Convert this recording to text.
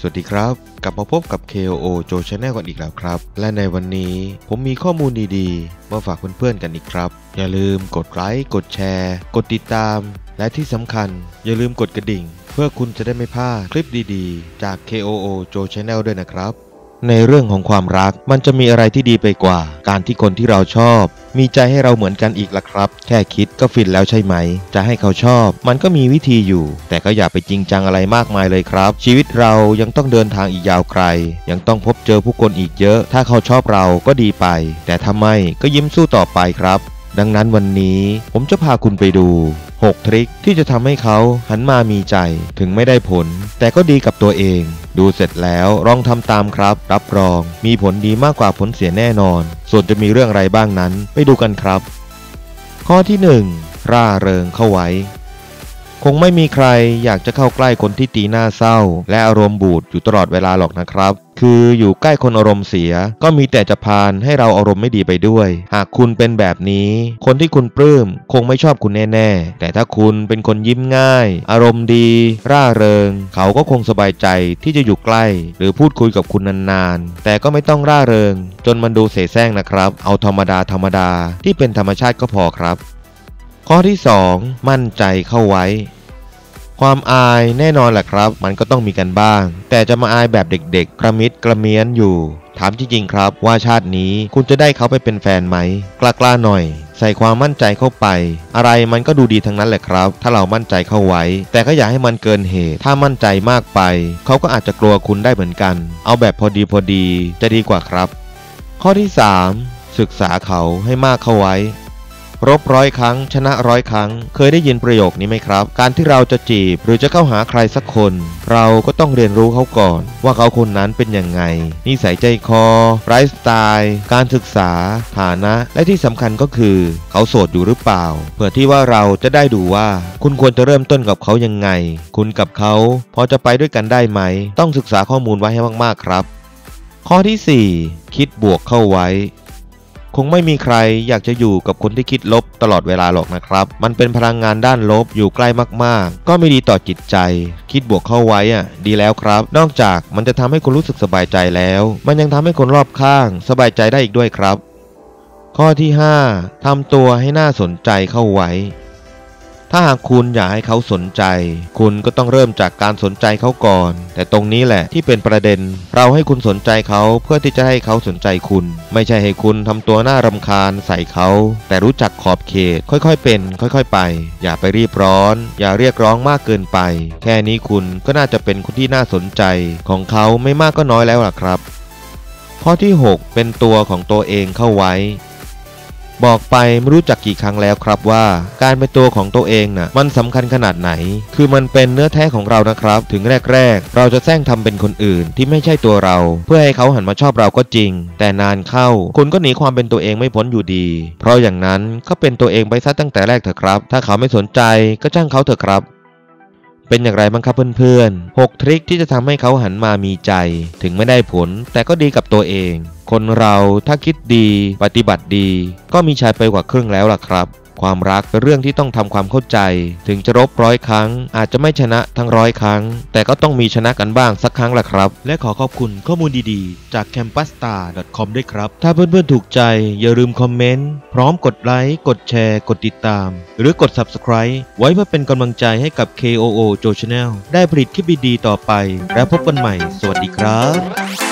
สวัสดีครับ กลับมาพบกับ KOO Joe Channel กันอีกแล้วครับ และในวันนี้ผมมีข้อมูลดีๆ มาฝากเพื่อนๆกันอีกครับ อย่าลืมกดไลค์กดแชร์ กดติดตาม และที่สำคัญ อย่าลืมกดกระดิ่ง เพื่อคุณจะได้ไม่พลาดคลิปดีๆ จาก KOO Joe Channel ด้วยนะครับ ในเรื่องของความรักมันจะมีอะไรที่ดีไปกว่า การที่คนที่เราชอบ มีใจให้เราเหมือนกันอีกละครับ แค่คิดก็ฟินแล้วใช่ไหม จะให้เขาชอบ มันก็มีวิธีอยู่ แต่ก็อย่าไปจริงจังอะไรมากมายเลยครับ ชีวิตเรายังต้องเดินทางอีกยาวไกล ยังต้องพบเจอผู้คนอีกเยอะ ถ้าเขาชอบเราก็ดีไป แต่ถ้าไม่ก็ยิ้มสู้ต่อไปครับ ดังนั้นวันนี้ผมจะพาคุณไปดู 6 ทริคที่จะทำให้เขาหันมามีใจถึงไม่ได้ผล แต่ก็ดีกับตัวเอง ดูเสร็จแล้วลองทำตามครับ รับรอง มีผลดีมากกว่าผลเสียแน่นอน ส่วนจะมีเรื่องอะไรบ้างนั้น ไปดูกันครับ ข้อที่ 1 ร่าเริงเข้าไว้ คงไม่มีใครอยากจะเข้าใกล้คนที่ตีหน้าเศร้า และอารมณ์บูดอยู่ตลอดเวลาหรอกนะครับ คืออยู่ใกล้คนอารมณ์เสีย ก็มีแต่จะพานให้เราอารมณ์ไม่ดีไปด้วย หากคุณเป็นแบบนี้ คนที่คุณปลื้มคงไม่ชอบคุณแน่ ๆ แต่ถ้าคุณเป็นคนยิ้มง่าย อารมณ์ดี ร่าเริง เขาก็คงสบายใจที่จะอยู่ใกล้ หรือพูดคุยกับคุณนานๆ แต่ก็ไม่ต้องร่าเริง จนมันดูเสแสร้งนะครับ เอาธรรมดาธรรมดาที่เป็นธรรมชาติก็พอครับ ข้อที่ 2 มั่นใจเข้าไว้ ความอายแน่นอนแหละครับ มันก็ต้องมีกันบ้าง แต่จะมาอายแบบเด็กๆ กระมิดกระเมียนอยู่ ถามจริงๆครับว่าชาตินี้คุณจะได้เขาไปเป็นแฟนไหม กล้าๆหน่อย ใส่ความมั่นใจเข้าไป อะไรมันก็ดูดีทั้งนั้นแหละครับ ถ้าเรามั่นใจเข้าไว้ แต่ก็อย่าให้มันเกินเหตุ ถ้ามั่นใจมากไป เขาก็อาจจะกลัวคุณได้เหมือนกัน เอาแบบพอดีพอดีจะดีกว่าครับ ข้อที่ 3 ศึกษาเขาให้มากเข้าไว้ รบร้อยครั้ง ชนะร้อยครั้ง เคยได้ยินประโยคนี้ไหมครับ การที่เราจะจีบหรือจะเข้าหาใครสักคน เราก็ต้องเรียนรู้เขาก่อน ว่าเขาคนนั้นเป็นยังไง นิสัยใจคอไลฟ์สไตล์การศึกษา ฐานะ และที่สำคัญก็คือ เขาโสดอยู่หรือเปล่า เพื่อที่ว่าเราจะได้ดูว่า คุณควรจะเริ่มต้นกับเขายังไง คุณกับเขาพอจะไปด้วยกันได้ไหม ต้องศึกษาข้อมูลไว้ให้มากๆครับ ข้อที่ 4 คิดบวกเข้าไว้ งไม่มีใครอยากจะอยู่กับคนที่คิดลบตลอดเวลาหรอกนะครับ มันเป็นพลังงานด้านลบอยู่ใกล้มากๆ ก็ไม่ดีต่อจิตใจ คิดบวกเข้าไว้อะดีแล้วครับ นอกจากมันจะทำให้คุณรู้สึกสบายใจแล้ว มันยังทำให้คนรอบข้าง สบายใจได้อีกด้วยครับ ข้อที่ 5ทำตัวให้น่าสนใจเข้าไว้ ถ้าหากคุณอยากให้เขาสนใจ คุณก็ต้องเริ่มจากการสนใจเขาก่อน แต่ตรงนี้แหละที่เป็นประเด็น เราให้คุณสนใจเขาเพื่อที่จะให้เขาสนใจคุณ ไม่ใช่ให้คุณทำตัวน่ารำคาญใส่เขา แต่รู้จักขอบเขต ค่อยๆเป็น ค่อยๆไป อย่าไปรีบร้อน อย่าเรียกร้องมากเกินไป แค่นี้คุณก็น่าจะเป็นคนที่น่าสนใจ ของเขาไม่มากก็น้อยแล้วล่ะครับข้อที่ 6 เป็นตัวของตัวเองเข้าไว้ บอกไปไม่รู้จักกี่ครั้งแล้วครับว่า การเป็นตัวของตัวเองน่ะมันสำคัญขนาดไหน คือมันเป็นเนื้อแท้ของเรานะครับ ถึงแรก ๆ เราจะแซงทำเป็นคนอื่นที่ไม่ใช่ตัวเรา เพื่อให้เขาหันมาชอบเราก็จริง แต่นานเข้าคุณก็หนีความเป็นตัวเองไม่พ้นอยู่ดี เพราะอย่างนั้นก็เป็นตัวเองไปซะตั้งแต่แรกเถอะครับ ถ้าเขาไม่สนใจก็จ้างเขาเถอะครับเป็นอย่างไรบ้างครับเพื่อนๆ 6 ทริคที่จะทำให้เขาหันมามีใจ ถึงไม่ได้ผล แต่ก็ดีกับตัวเอง คนเราถ้าคิดดี ปฏิบัติดี ก็มีชัยไปกว่าครึ่งแล้วล่ะครับ ความรักเป็นเรื่องที่ต้องทำความเข้าใจ ถึงจะรบร้อยครั้ง อาจจะไม่ชนะทั้งร้อยครั้ง แต่ก็ต้องมีชนะกันบ้างสักครั้งล่ะครับ และขอขอบคุณข้อมูลดีๆ จาก campusstar.com ด้วยครับ ถ้าเพื่อนๆถูกใจ อย่าลืมคอมเมนต์ พร้อมกดไลค์ กดแชร์ กดติดตาม หรือกด subscribe ไว้เพื่อเป็นกำลังใจให้กับ KOO Joe Channel ได้ผลิตคลิปดีๆต่อไป แล้วพบกันใหม่ สวัสดีครับ